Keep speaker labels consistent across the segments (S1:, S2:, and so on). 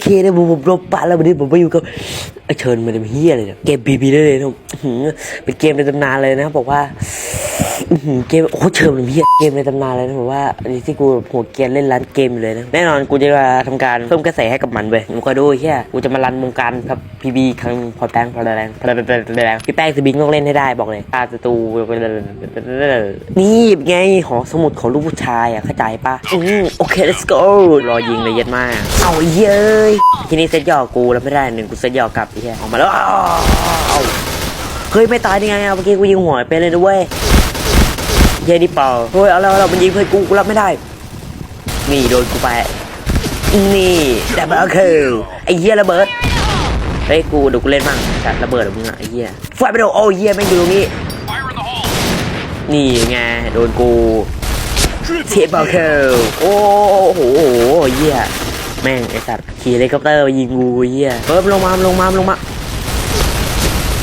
S1: เคนะผมผมรบปะแล้ววันนี้ผมไปอยู่กับเชิญมาเต็มเฮียเลยเนี่ยเกมบีบีได้เลยนะเป็นเกมในตำนานเลยนะบอกว่า เกมโอ้เชิมเป็นเฮียเกมในตำนานเลยนะบอกว่าอันนี้ที่กูหัวเกียนเล่นร้านเกมเลยนะแน่นอนกูจะมาทำการเพิ่มกระแสให้กับมันเว้ยมึงคอยดูไอ้เฮียกูจะมารันวงการครับพีบีครั้งพอแป้งพอแรงพอแรงพอแรงพี่แป้งสบิงต้องเล่นให้ได้บอกเลยฆ่าศัตรูนี่ไงหอสมุดของลูกผู้ชายอะเข้าใจปะอืมโอเค let's go รอยิงเลยเย็ดมากเอาเย้ยทีนี้เซตหยอกกูแล้วไม่ได้หนึ่งกูเซตหยอกกลับไอ้เหี้ยออกมาแล้วเฮ้ยไม่ตายได้ไงอะเมื่อกี้กูยิงหัวไปเลยด้วย เย้ดิเปล่าเฮ้ยเอาแล้วเอามันยิงเพื่อนกูกูรับไม่ได้ นี่โดนกูไป นี่ดับเบิลคิลไอ้เหี้ยระเบิดเฮ้ยกูเดี๋ยวกูเล่นบ้างจัดระเบิดของมึงอะไอ้เหี้ยไฟไปโดนโอ้เหี้ยแม่งอยู่ตรงนี้นี่ไงโดนกูเทปเบลเคิลโอ้โหเหี้ยแม่งไอสัตว์ขี่เฮลิคอปเตอร์ยิงกูเหี้ยเพิ่มลงมาลงมาลงมา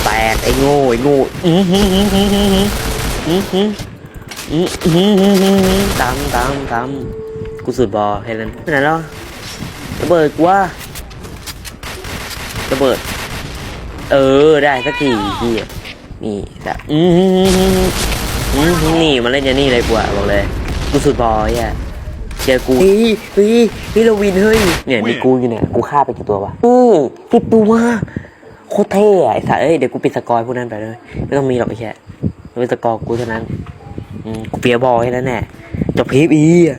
S1: แตกไอ้โง่ไอ้โง่อือหือหือหือหือหือ ตามตามตามกูสุดบอลแค่นั้นไปไหนแล้วระเบิดกูว่าระเบิด เออได้สักทีเหี้ยนี่แต่อือหือหือหืออืมนี่มาเล่นอยางนี่เลยกูอะบอกเลยกูสุดบอยอะเจอกูเฮ้ยเฮ้ยพี่ลวินเฮ้ยเนี่ยมีกูอยู่เนี่ยกูฆ่าไปกี่ตัววะอือพี่ปูมาโคตรเท่อะไอ้สัสเอ้ยเดี๋ยวกูปิดสกอร์พวกนั้นไปเลยไม่ต้องมีหรอกไอ้แค่เป็นสกอร์กูเท่านั้นอืม กูเปียบอลแค่นั้นแหละจบพีพีอะ